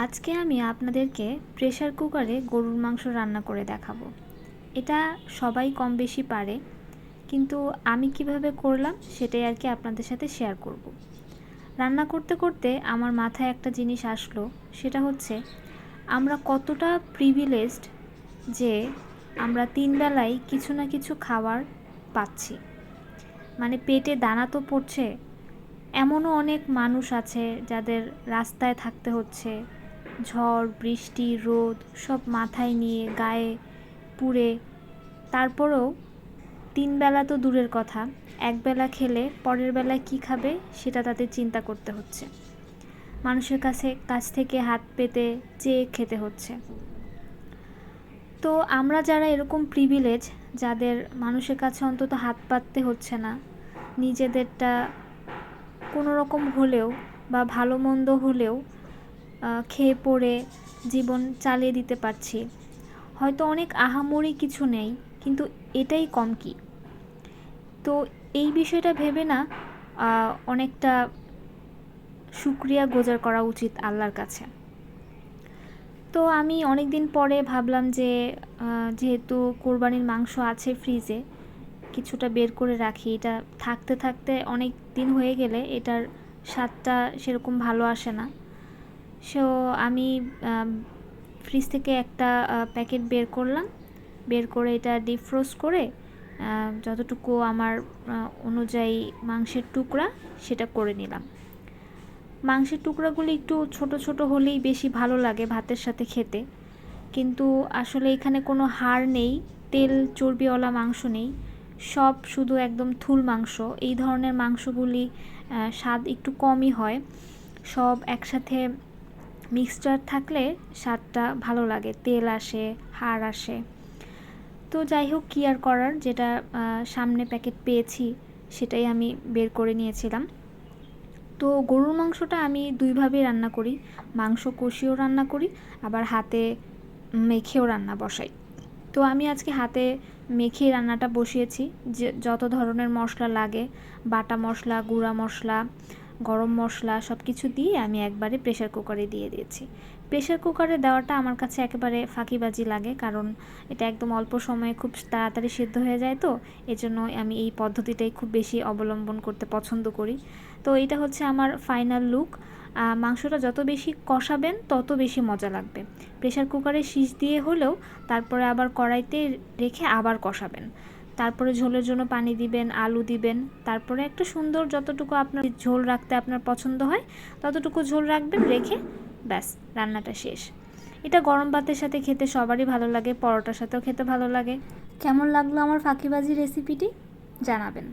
আজকে আমি আপনাদেরকে প্রেশার কুকারে গরুর মাংস রান্না করে দেখাবো এটা সবাই কম বেশি পারে, কিন্তু আমি কীভাবে করলাম সেটাই আর কি আপনাদের সাথে শেয়ার করব। রান্না করতে করতে আমার মাথায় একটা জিনিস আসলো, সেটা হচ্ছে আমরা কতটা প্রিভিলেজড যে আমরা তিন বেলায় কিছু না কিছু খাবার পাচ্ছি মানে পেটে দানা তো পড়ছে, এমনও অনেক মানুষ আছে যাদের রাস্তায় থাকতে হচ্ছে ঝড়, বৃষ্টি, রোদ সব মাথায় নিয়ে গায়ে পুড়ে। তারপরেও তিন বেলা তো দূরের কথা, একবেলা খেলে পরের বেলায় কী খাবে সেটা তাদের চিন্তা করতে হচ্ছে। মানুষের কাছে, কাছ থেকে হাত পেতে চেয়ে খেতে হচ্ছে। তো আমরা যারা এরকম প্রিভিলেজ যাদের মানুষের কাছে অন্তত হাত পাততে হচ্ছে না, নিজেদেরটা কোনো রকম হলেও বা ভালো মন্দ হলেও খেয়ে পড়ে জীবন চালিয়ে দিতে পারছি। হয়তো অনেক আহামরি কিছু নেই, কিন্তু এটাই কম কি? তো এই বিষয়টা ভেবে না অনেকটা সুক্রিয়া গোজার করা উচিত আল্লাহর কাছে। তো আমি অনেক দিন পরে ভাবলাম যে যেহেতু কোরবানির মাংস আছে ফ্রিজে, কিছুটা বের করে রাখি। এটা থাকতে থাকতে অনেক দিন হয়ে গেলে এটার স্বাদটা সেরকম ভালো আসে না। সো আমি ফ্রিজ থেকে একটা প্যাকেট বের করলাম। বের করে এটা ডিফ্রোস্ট করে যতটুকু আমার অনুযায়ী মাংসের টুকরা, সেটা করে নিলাম। মাংসের টুকরাগুলি একটু ছোট ছোট হলেই বেশি ভালো লাগে ভাতের সাথে খেতে। কিন্তু আসলে এখানে কোনো হাড় নেই, তেল চর্বিওয়ালা মাংস নেই, সব শুধু একদম থুল মাংস। এই ধরনের মাংসগুলি স্বাদ একটু কমই হয়। সব একসাথে মিক্সচার থাকলে স্বাদটা ভালো লাগে, তেল আসে, হাড় আসে। তো যাই হোক, কী আর করার? যেটা সামনে প্যাকেট পেয়েছি, সেটাই আমি বের করে নিয়েছিলাম। তো গরুর মাংসটা আমি দুইভাবে রান্না করি। মাংস কষিয়েও রান্না করি, আবার হাতে মেখেও রান্না বসাই। তো আমি আজকে হাতে মেখে রান্নাটা বসিয়েছি। যে, যত ধরনের মশলা লাগে, বাটা মশলা, গুঁড়া মশলা গরম মশলা সব কিছু দিয়ে আমি একবারে প্রেশার কুকারে দিয়ে দিয়েছি। প্রেশার কুকারে দেওয়াটা আমার কাছে একেবারে ফাঁকিবাজি লাগে কারণ এটা একদম অল্প সময়ে খুব তাড়াতাড়ি সিদ্ধ হয়ে যায় তো, এজন্য আমি এই পদ্ধতিটাই খুব বেশি অবলম্বন করতে পছন্দ করি। তো এটা হচ্ছে আমার ফাইনাল লুক মাংসটা যত বেশি কষাবেন, তত বেশি মজা লাগবে। প্রেশার কুকারে শীষ দিয়ে হলেও তারপরে আবার কড়াইতে রেখে আবার কষাবেন। তারপরে ঝোলের জন্য পানি দিবেন, আলু দিবেন। তারপরে একটা সুন্দর যতটুকু আপনার ঝোল রাখতে আপনার পছন্দ হয়, ততটুকু ঝোল রাখবেন, রেখে ব্যাস, রান্নাটা শেষ। এটা গরম ভাতের সাথে খেতে সবারই ভালো লাগে, পরোটার সাথেও খেতে ভালো লাগে। কেমন লাগল আমার ফাঁকিবাজি রেসিপিটি জানাবেন।